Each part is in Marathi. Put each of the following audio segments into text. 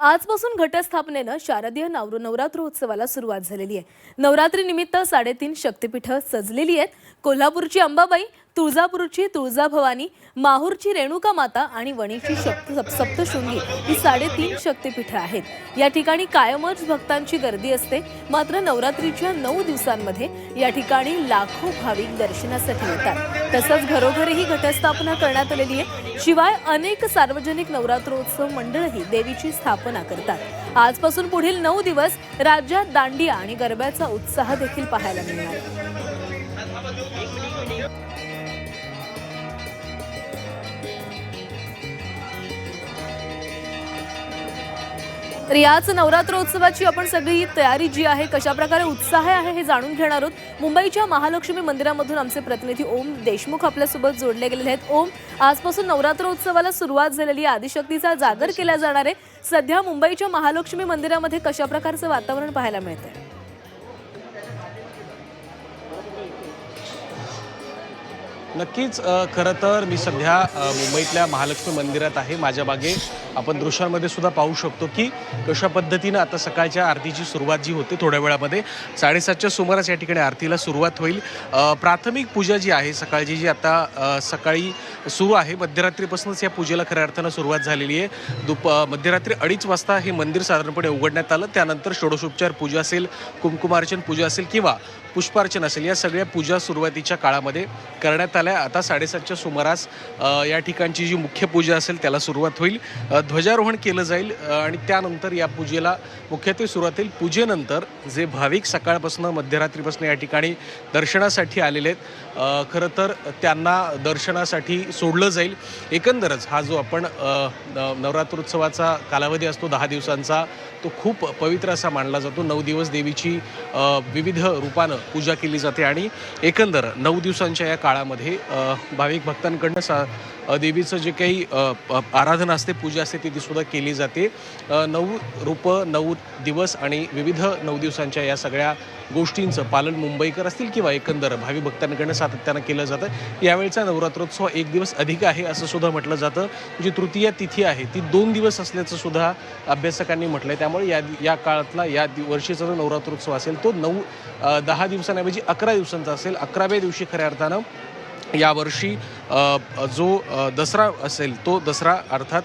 आजपासून घटस्थापनेनं शारदीय नवर नवरात्रोत्सवाला सुरुवात झालेली आहे. नवरात्री निमित्त साडेतीन शक्तिपीठं सजलेली आहेत. कोल्हापूरची अंबाबाई तुळजापूरची तुळजाभवानी माहूरची रेणुका माता आणि वणीची शक्त सप्तशृंगी ही साडेतीन शक्तिपीठं आहेत. या ठिकाणी कायमच भक्तांची गर्दी असते. मात्र नवरात्रीच्या नऊ दिवसांमध्ये या ठिकाणी लाखो भाविक दर्शनासाठी येतात. तसंच घरोघरीही घटस्थापना करण्यात आलेली आहे. शिवाय अनेक सार्वजनिक नवरात्रोत्सव मंडळही देवीची स्थापना करतात. आजपासून पुढील नऊ दिवस राज्यात दांडिया आणि गरब्याचा उत्साह देखील पाहायला मिळणार तर याच नवरात्रोत्सवाची आपण सगळी तयारी जी आहे कशा प्रकारे उत्साह आहे हे जाणून घेणार आहोत. मुंबईच्या महालक्ष्मी मंदिरामधून आमचे प्रतिनिधी ओम देशमुख आपल्यासोबत जोडले गेलेले आहेत. ओम आजपासून नवरात्रोत्सवाला सुरुवात झालेली आहे. आदिशक्तीचा जागर केला जाणार आहे. सध्या मुंबईच्या महालक्ष्मी मंदिरामध्ये कशा प्रकारचं वातावरण पाहायला मिळतंय? नक्कीच खरं तर मी सध्या मुंबईतल्या महालक्ष्मी मंदिरात आहे. माझ्या मागे आपण दृश्यांमध्ये सुद्धा पाहू शकतो की कशा पद्धतीनं आता सकाळच्या आरतीची सुरुवात जी होते थोड्या वेळामध्ये साडेसातच्या सुमारास या ठिकाणी आरतीला सुरुवात होईल. प्राथमिक पूजा जी आहे सकाळची जी आता सकाळी सुरू आहे मध्यरात्रीपासूनच या पूजेला खऱ्या अर्थानं सुरुवात झालेली आहे. दुप मध्यरात्री अडीच वाजता हे मंदिर साधारणपणे उघडण्यात आलं. त्यानंतर षोडशोपचार पूजा असेल कुंकुमार्चन पूजा असेल किंवा पुष्पार्चन असेल या सगळ्या पूजा सुरुवातीच्या काळामध्ये करण्यात आल्या. आता साडेसातच्या सुमारास या ठिकाणची जी मुख्य पूजा असेल त्याला सुरुवात होईल. ध्वजारोहण केलं जाईल आणि त्यानंतर या पूजेला मुख्यत्वे सुरुवात होईल. पूजेनंतर जे भाविक सकाळपासून मध्यरात्रीपासून या ठिकाणी दर्शनासाठी आलेले आहेत खरं तर त्यांना दर्शनासाठी सोडलं जाईल. एकंदरच हा जो आपण नवरात्रोत्सवाचा कालावधी असतो दहा दिवसांचा तो खूप पवित्र असा मानला जातो. नऊ दिवस देवीची विविध रूपानं पूजा केली जाते. आणि एकंदर नऊ दिवसांच्या या काळामध्ये भाविक भक्तांकडनं सा देवीचं जे काही आराधना असते पूजा असते ती ती सुद्धा केली जाते. नऊ रूपं नऊ दिवस आणि विविध नऊ दिवसांच्या या सगळ्या गोष्टींचं पालन मुंबईकर असतील किंवा एकंदर भावी भक्तांकडनं सातत्यानं केलं जातं. यावेळचा नवरात्रोत्सव एक दिवस अधिक आहे असं सुद्धा म्हटलं जातं. जी तृतीय तिथी आहे ती दोन दिवस असल्याचं सुद्धा अभ्यासकांनी म्हटलं आहे त्यामुळे या या काळातला या दि- वर्षीचा जो नवरात्रोत्सव असेल तो नऊ दहा दिवसांऐवजी अकरा दिवसांचा असेल. अकराव्या दिवशी खऱ्या अर्थानं यावर्षी जो दसरा असेल तो दसरा अर्थात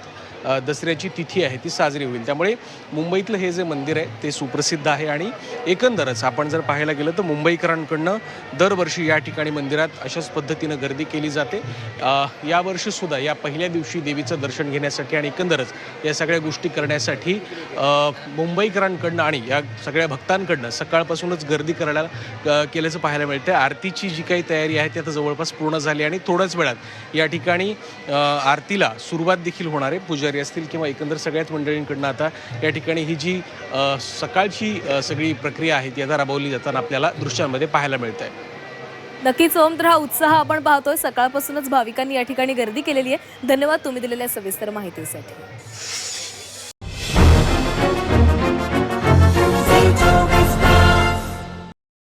दसऱ्याची तिथी आहे ती साजरी होईल. त्यामुळे मुंबईतलं हे जे मंदिर आहे ते सुप्रसिद्ध आहे आणि एकंदरच आपण जर पाहायला गेलं तर मुंबईकरांकडनं दरवर्षी या ठिकाणी मंदिरात अशाच पद्धतीनं गर्दी केली जाते. यावर्षीसुद्धा या पहिल्या दिवशी देवीचं दर्शन घेण्यासाठी आणि एकंदरच या सगळ्या गोष्टी करण्यासाठी मुंबईकरांकडनं आणि या सगळ्या भक्तांकडनं सकाळपासूनच गर्दी करायला केल्याचं पाहायला मिळतं आरतीची जी काही तयारी आहे ती आता जवळपास पूर्ण झाली आणि थोड्याच वेळात या ठिकाणी आरतीला सुरुवात देखील होणार आहे. पुजारी असतील किंवा एकंदर सगळ्याच मंडळींकडनं आता या ठिकाणी ही जी सकाळची सगळी प्रक्रिया आहे ती आता राबवली जाताना आपल्याला दृश्यांमध्ये पाहायला मिळत आहे नक्कीच ओम तर हा उत्साह आपण पाहतोय. सकाळपासूनच भाविकांनी या ठिकाणी गर्दी केलेली आहे. धन्यवाद तुम्ही दिलेल्या सविस्तर माहितीसाठी.